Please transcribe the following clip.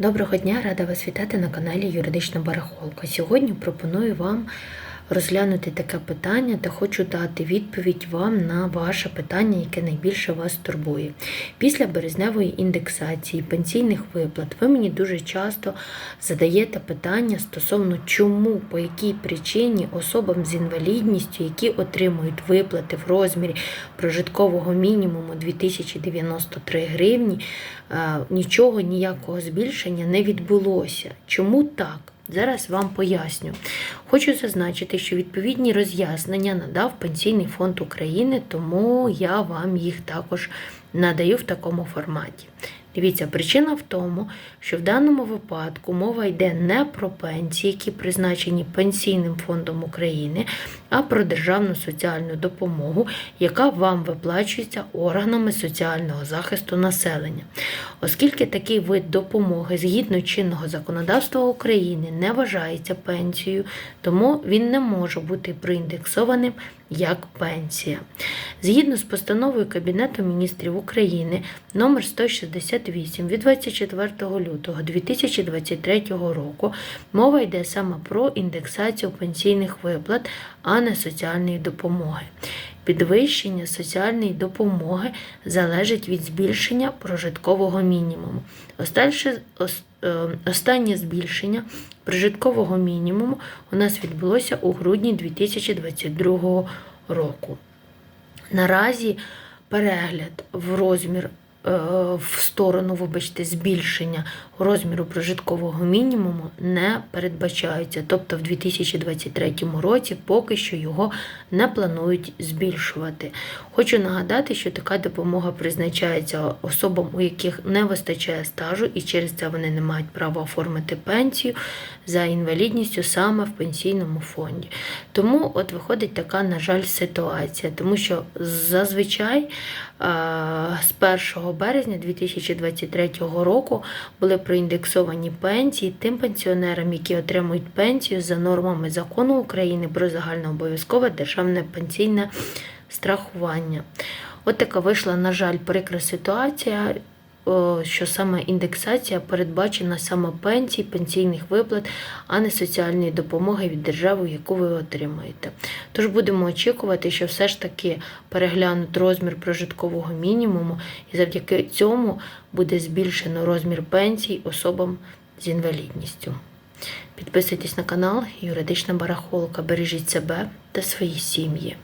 Доброго дня, рада вас вітати на каналі Юридична Барахолка. Сьогодні пропоную вам розглянути таке питання та хочу дати відповідь вам на ваше питання, яке найбільше вас турбує. Після березневої індексації пенсійних виплат ви мені дуже часто задаєте питання стосовно чому, по якій причині особам з інвалідністю, які отримують виплати в розмірі прожиткового мінімуму 2093 гривні, е, нічого, ніякого збільшення не відбулося. Чому так? Зараз вам поясню. Хочу зазначити, що відповідні роз'яснення надав Пенсійний фонд України, тому я вам їх також надаю в такому форматі. Дивіться, причина в тому, що в даному випадку мова йде не про пенсії, які призначені Пенсійним фондом України, а про державну соціальну допомогу, яка вам виплачується органами соціального захисту населення. Оскільки такий вид допомоги згідно чинного законодавства України не вважається пенсією, тому він не може бути проіндексованим як пенсія. Згідно з постановою Кабінету міністрів України номер 168 від 24 лютого 2023 року мова йде саме про індексацію пенсійних виплат, а не соціальної допомоги. Підвищення соціальної допомоги залежить від збільшення прожиткового мінімуму. Е, Останнє збільшення прожиткового мінімуму у нас відбулося у грудні 2022 року. Наразі перегляд в розмір в сторону, вибачте, збільшення розміру прожиткового мінімуму не передбачається. Тобто в 2023 році поки що його не планують збільшувати. Хочу нагадати, що така допомога призначається особам, у яких не вистачає стажу, і через це вони не мають права оформити пенсію за інвалідністю саме в пенсійному фонді. Тому от виходить така, на жаль, ситуація, тому що зазвичай з 1 березня 2023 року були проіндексовані пенсії тим пенсіонерам, які отримують пенсію за нормами закону України про загальнообов'язкове державне пенсійне страхування. От така вийшла, на жаль, прикра ситуація. Що саме індексація передбачена саме пенсій, пенсійних виплат, а не соціальної допомоги від держави, яку ви отримуєте. Тож будемо очікувати, що все ж таки переглянуть розмір прожиткового мінімуму, і завдяки цьому буде збільшено розмір пенсій особам з інвалідністю. Підписуйтесь на канал Юридична Барахолка. Бережіть себе та свої сім'ї.